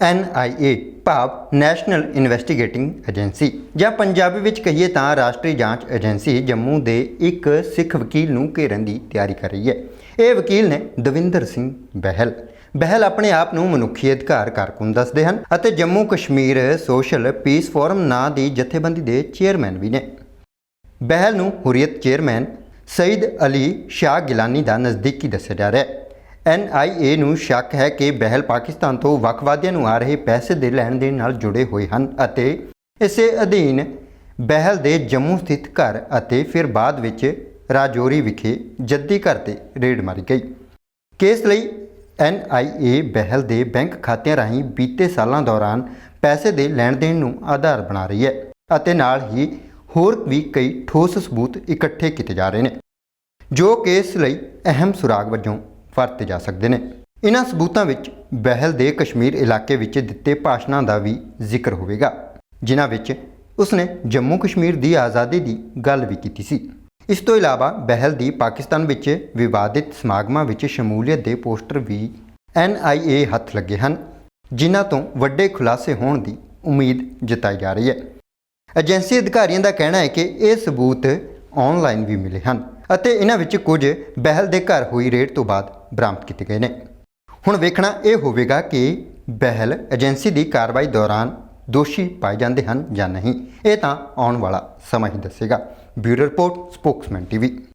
NIA ਭਾਵ national investigating agency. ਜਾਂ ਪੰਜਾਬੀ ਵਿੱਚ ਕਹੀਏ ਤਾਂ ਰਾਸ਼ਟਰੀ ਜਾਂਚ ਏਜੰਸੀ ਜੰਮੂ ਦੇ ਇੱਕ ਸਿੱਖ ਵਕੀਲ ਨੂੰ ਘੇਰਨ ਦੀ ਤਿਆਰੀ ਕਰ ਰਹੀ ਹੈ। ਇਹ ਵਕੀਲ ਨੇ ਦਵਿੰਦਰ ਸਿੰਘ ਬਹਿਲ। ਬਹਿਲ ਆਪਣੇ ਆਪ ਨੂੰ ਮਨੁੱਖੀ ਅਧਿਕਾਰ ਕਾਰਕੁਨ ਦੱਸਦੇ ਹਨ ਅਤੇ Jammu Kashmir social peace forum ਨਾਂ ਦੀ ਜਥੇਬੰਦੀ ਦੇ ਚੇਅਰਮੈਨ ਵੀ ਨੇ। ਬਹਿਲ ਨੂੰ ਹੁਰੀਅਤ ਚੇਅਰਮੈਨ ਸਈਦ ਅਲੀ ਸ਼ਾਹ ਗਿਲਾਨੀ ਦਾ ਨਜ਼ਦੀਕੀ ਦੱਸਿਆ ਜਾ ਰਿਹਾ ਹੈ। ਐਨਆਈਏ ਨੂੰ ਸ਼ੱਕ ਹੈ ਕਿ ਬਹਿਲ ਪਾਕਿਸਤਾਨ ਤੋਂ ਵੱਖਵਾਦੀਆਂ ਨੂੰ ਆ ਰਹੇ ਪੈਸੇ ਦੇ ਲੈਣ ਦੇਣ ਨਾਲ ਜੁੜੇ ਹੋਏ ਹਨ ਅਤੇ ਇਸੇ ਅਧੀਨ ਬਹਿਲ ਦੇ ਜੰਮੂ ਸਥਿਤ ਘਰ ਅਤੇ ਫਿਰ ਬਾਅਦ ਵਿੱਚ ਰਾਜੌਰੀ ਵਿਖੇ ਜੱਦੀ ਘਰ ਤੇ ਰੇਡ ਮਾਰੀ ਗਈ। ਕੇਸ ਲਈ ਐਨਆਈਏ ਬਹਿਲ ਦੇ ਬੈਂਕ ਖਾਤਿਆਂ ਰਾਹੀਂ ਬੀਤੇ ਸਾਲਾਂ ਦੌਰਾਨ ਪੈਸੇ ਦੇ ਲੈਣ ਦੇਣ ਨੂੰ ਆਧਾਰ ਬਣਾ ਰਹੀ ਹੈ ਅਤੇ ਨਾਲ ਹੀ ਹੋਰ ਵੀ ਕਈ ਠੋਸ ਸਬੂਤ ਇਕੱਠੇ ਕੀਤੇ ਜਾ ਰਹੇ ਨੇ। ਜੋ ਕੇਸ ਲਈ ਅਹਿਮ ਸੁਰਾਗ ਵਜੋਂ ਵਰਤੇ ਜਾ ਸਕਦੇ ਨੇ। ਇਨ੍ਹਾਂ ਸਬੂਤਾਂ ਵਿੱਚ ਬਹਿਲ ਦੇ ਕਸ਼ਮੀਰ ਇਲਾਕੇ ਵਿੱਚ ਦਿੱਤੇ ਭਾਸ਼ਣਾਂ ਦਾ ਵੀ ਜ਼ਿਕਰ ਹੋਵੇਗਾ, ਜਿਨ੍ਹਾਂ ਵਿੱਚ ਉਸਨੇ ਜੰਮੂ ਕਸ਼ਮੀਰ ਦੀ ਆਜ਼ਾਦੀ ਦੀ ਗੱਲ ਵੀ ਕੀਤੀ ਸੀ। ਇਸ ਤੋਂ ਇਲਾਵਾ ਬਹਿਲ ਦੀ ਪਾਕਿਸਤਾਨ ਵਿੱਚ ਵਿਵਾਦਿਤ ਸਮਾਗਮਾਂ ਵਿੱਚ ਸ਼ਮੂਲੀਅਤ ਦੇ ਪੋਸਟਰ ਵੀ NIA ਹੱਥ ਲੱਗੇ ਹਨ, ਜਿਨ੍ਹਾਂ ਤੋਂ ਵੱਡੇ ਖੁਲਾਸੇ ਹੋਣ ਦੀ ਉਮੀਦ ਜਤਾਈ ਜਾ ਰਹੀ ਹੈ। ਏਜੰਸੀ ਅਧਿਕਾਰੀਆਂ ਦਾ ਕਹਿਣਾ ਹੈ ਕਿ ਇਹ ਸਬੂਤ ਆਨਲਾਈਨ ਵੀ ਮਿਲੇ ਹਨ ਅਤੇ ਇਹਨਾਂ ਵਿੱਚ ਕੁਝ ਬਹਿਲ ਦੇ ਘਰ ਹੋਈ ਰੇਡ ਤੋਂ ਬਾਅਦ ਬਰਾਮਦ ਕੀਤੇ ਗਏ ਨੇ। ਹੁਣ ਵੇਖਣਾ ਇਹ ਹੋਵੇਗਾ ਕਿ ਬਹਿਲ ਏਜੰਸੀ ਦੀ ਕਾਰਵਾਈ ਦੌਰਾਨ ਦੋਸ਼ੀ ਪਾਏ ਜਾਂਦੇ ਹਨ ਜਾਂ ਨਹੀਂ। ਇਹ ਤਾਂ ਆਉਣ ਵਾਲਾ ਸਮਾਂ ਹੀ ਦੱਸੇਗਾ। Bureau report, Spokesman TV.